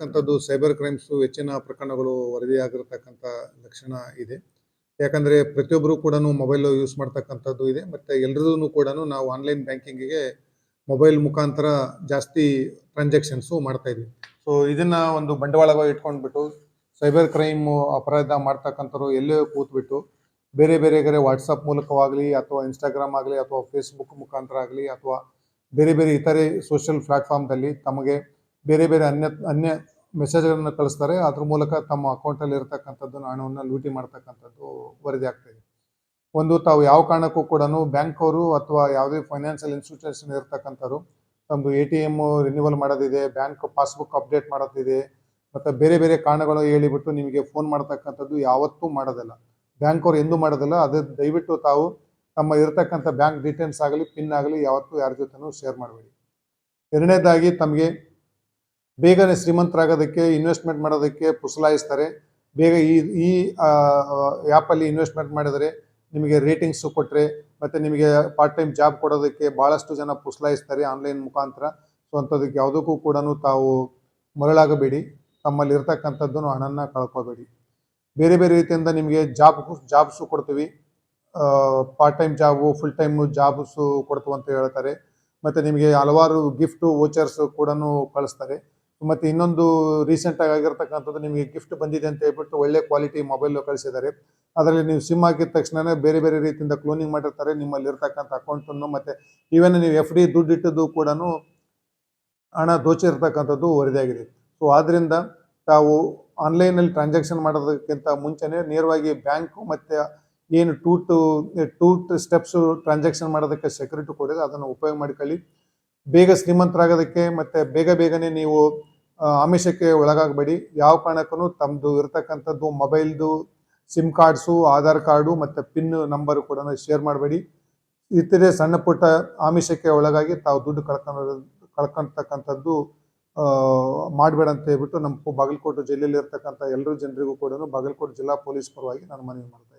ಕಂಥದ್ದು cyber crimes ಹೆಚ್ಚಿನ ಪ್ರಕರಣಗಳು ವರದಿಯಾಗಿರ್ತಕ್ಕಂಥ ಲಕ್ಷಣ ಇದೆ. ಯಾಕಂದರೆ ಪ್ರತಿಯೊಬ್ಬರು ಕೂಡ ಮೊಬೈಲ್ ಯೂಸ್ ಮಾಡ್ತಕ್ಕಂಥದ್ದು ಇದೆ. ಮತ್ತು ಎಲ್ರಿಗೂ ಕೂಡ ನಾವು ಆನ್ಲೈನ್ ಬ್ಯಾಂಕಿಂಗಿಗೆ ಮೊಬೈಲ್ ಮುಖಾಂತರ ಜಾಸ್ತಿ ಟ್ರಾನ್ಸಾಕ್ಷನ್ಸು ಮಾಡ್ತಾ ಇದ್ವಿ ಸೊ ಇದನ್ನ ಒಂದು ಬಂಡವಾಳವಾಗಿ ಇಟ್ಕೊಂಡ್ಬಿಟ್ಟು ಸೈಬರ್ ಕ್ರೈಮ್ ಅಪರಾಧ ಮಾಡ್ತಕ್ಕಂಥವ್ರು ಎಲ್ಲೇ ಕೂತ್ಬಿಟ್ಟು ಬೇರೆ ಬೇರೆ ಬೇರೆ ವಾಟ್ಸಪ್ ಮೂಲಕವಾಗಲಿ ಅಥವಾ ಇನ್ಸ್ಟಾಗ್ರಾಮ್ ಆಗಲಿ ಅಥವಾ ಫೇಸ್ಬುಕ್ ಮುಖಾಂತರ ಆಗಲಿ ಅಥವಾ ಬೇರೆ ಬೇರೆ ಇತರೆ ಸೋಷಿಯಲ್ ಪ್ಲಾಟ್ಫಾರ್ಮ್ದಲ್ಲಿ ತಮಗೆ ಬೇರೆ ಬೇರೆ ಅನ್ಯ ಅನ್ಯ ಮೆಸೇಜ್ಗಳನ್ನು ಕಳಿಸ್ತಾರೆ. ಅದ್ರ ಮೂಲಕ ತಮ್ಮ ಅಕೌಂಟಲ್ಲಿ ಇರತಕ್ಕಂಥದ್ದು ಹಣವನ್ನು ಲೂಟಿ ಮಾಡ್ತಕ್ಕಂಥದ್ದು ವರದಿ ಆಗ್ತಾಯಿದೆ ಒಂದು, ತಾವು ಯಾವ ಕಾರಣಕ್ಕೂ ಕೂಡ ಬ್ಯಾಂಕ್ ಅವರು ಅಥವಾ ಯಾವುದೇ ಫೈನಾನ್ಷಿಯಲ್ ಇನ್ಸ್ಟಿಟ್ಯೂಷನ್ ಇರ್ತಕ್ಕಂಥವ್ರು ತಮ್ಮದು ಎ ಟಿ ಎಂ ರಿನ್ಯೂವಲ್ ಮಾಡೋದಿದೆ, ಬ್ಯಾಂಕ್ ಪಾಸ್ಬುಕ್ ಅಪ್ಡೇಟ್ ಮಾಡೋದಿದೆ, ಮತ್ತು ಬೇರೆ ಬೇರೆ ಕಾರಣಗಳು ಹೇಳಿಬಿಟ್ಟು ನಿಮಗೆ ಫೋನ್ ಮಾಡ್ತಕ್ಕಂಥದ್ದು ಯಾವತ್ತೂ ಮಾಡೋದಿಲ್ಲ. ಬ್ಯಾಂಕ್ ಅವ್ರು ಎಂದೂ ಮಾಡೋದಿಲ್ಲ. ಅದು ದಯವಿಟ್ಟು ತಾವು ತಮ್ಮ ಇರತಕ್ಕಂಥ ಬ್ಯಾಂಕ್ ಡೀಟೇಲ್ಸ್ ಆಗಲಿ, ಪಿನ್ ಆಗಲಿ ಯಾವತ್ತೂ ಯಾರ ಜೊತೆನೂ ಶೇರ್ ಮಾಡಬೇಡಿ. ಎರಡನೇದಾಗಿ ತಮಗೆ ಬೇಗನೆ ಶ್ರೀಮಂತರಾಗೋದಕ್ಕೆ ಇನ್ವೆಸ್ಟ್ಮೆಂಟ್ ಮಾಡೋದಕ್ಕೆ ಪುಸಲಾಯಿಸ್ತಾರೆ. ಬೇಗ ಈ ಈ ಆ್ಯಪಲ್ಲಿ ಇನ್ವೆಸ್ಟ್ಮೆಂಟ್ ಮಾಡಿದರೆ ನಿಮಗೆ ರೇಟಿಂಗ್ಸು ಕೊಟ್ಟರೆ ಮತ್ತು ನಿಮಗೆ ಪಾರ್ಟ್ ಟೈಮ್ ಜಾಬ್ ಕೊಡೋದಕ್ಕೆ ಭಾಳಷ್ಟು ಜನ ಪುಸಲಾಯಿಸ್ತಾರೆ ಆನ್ಲೈನ್ ಮುಖಾಂತರ. ಸೊ ಅಂಥದಕ್ಕೆ ಯಾವುದಕ್ಕೂ ಕೂಡ ತಾವು ಮರಳಾಗಬೇಡಿ. ತಮ್ಮಲ್ಲಿ ಇರ್ತಕ್ಕಂಥದ್ದನ್ನು ಹಣನ ಕಳ್ಕೊಬೇಡಿ. ಬೇರೆ ಬೇರೆ ರೀತಿಯಿಂದ ನಿಮಗೆ ಜಾಬ್ ಜಾಬ್ಸು ಕೊಡ್ತೀವಿ. Part time job full time jobs ಕೊಡ್ತು ಅಂತ ಹೇಳ್ತಾರೆ. ಮತ್ತು ನಿಮಗೆ ಹಲವಾರು ಗಿಫ್ಟು ವೋಚರ್ಸು ಕೂಡ ಕಳಿಸ್ತಾರೆ. ಮತ್ತು ಇನ್ನೊಂದು ರೀಸೆಂಟಾಗಿ ಆಗಿರ್ತಕ್ಕಂಥದ್ದು ನಿಮಗೆ ಗಿಫ್ಟ್ ಬಂದಿದೆ ಅಂತ ಹೇಳ್ಬಿಟ್ಟು ಒಳ್ಳೆ ಕ್ವಾಲಿಟಿ ಮೊಬೈಲ್ ಕಳಿಸಿದ್ದಾರೆ. ಅದರಲ್ಲಿ ನೀವು ಸಿಮ್ ಹಾಕಿದ ತಕ್ಷಣ ಬೇರೆ ಬೇರೆ ರೀತಿಯಿಂದ ಕ್ಲೋನಿಂಗ್ ಮಾಡಿರ್ತಾರೆ, ನಿಮ್ಮಲ್ಲಿ ಇರ್ತಕ್ಕಂಥ ಅಕೌಂಟನ್ನು ಮತ್ತು ಈವನ್ ನೀವು ಎಫ್ ಡಿ ದುಡ್ಡು ಇಟ್ಟದ್ದು ಕೂಡ ಹಣ ದೋಚಿರ್ತಕ್ಕಂಥದ್ದು ವರದಿಯಾಗಿದೆ ಸೊ ಆದ್ದರಿಂದ ತಾವು ಆನ್ಲೈನಲ್ಲಿ ಟ್ರಾನ್ಸಾಕ್ಷನ್ ಮಾಡೋದಕ್ಕಿಂತ ಮುಂಚೆನೇ ನೇರವಾಗಿ ಬ್ಯಾಂಕು ಮತ್ತು ಏನು two to two steps transaction ಮಾಡೋದಕ್ಕೆ ಸೆಕ್ಯೂರಿಟಿ ಕೊಡಿದೆ ಅದನ್ನು ಉಪಯೋಗ ಮಾಡ್ಕೊಳ್ಳಿ. ಬೇಗ ಶ್ರೀಮಂತರಾಗೋದಕ್ಕೆ ಮತ್ತು ಬೇಗ ಬೇಗನೆ ನೀವು ಆಮಿಷಕ್ಕೆ ಒಳಗಾಗಬೇಡಿ. ಯಾವ ಕಾರಣಕ್ಕೂ ತಮ್ಮದು ಇರತಕ್ಕಂಥದ್ದು ಮೊಬೈಲ್ದು ಸಿಮ್ ಕಾರ್ಡ್ಸು, ಆಧಾರ್ ಕಾರ್ಡು ಮತ್ತು ಪಿನ್ ನಂಬರ್ ಕೂಡ ಶೇರ್ ಮಾಡಬೇಡಿ. ಇತರೆ ಸಣ್ಣ ಪುಟ್ಟ ಆಮಿಷಕ್ಕೆ ಒಳಗಾಗಿ ತಾವು ದುಡ್ಡು ಕಳ್ಕೊಂಡು ಕಳ್ಕೊಳ್ತಕ್ಕಂಥದ್ದು ಮಾಡಬೇಡ ಅಂತ ಹೇಳ್ಬಿಟ್ಟು ನಮ್ಮ ಬಾಗಲಕೋಟೆ ಜಿಲ್ಲೆಯಲ್ಲಿ ಇರ್ತಕ್ಕಂಥ ಎಲ್ಲರೂ ಜನರಿಗೂ ಕೂಡ ಬಾಗಲಕೋಟೆ ಜಿಲ್ಲಾ ಪೊಲೀಸ್ ಪರವಾಗಿ ನಾನು ಮನವಿ ಮಾಡ್ತಾ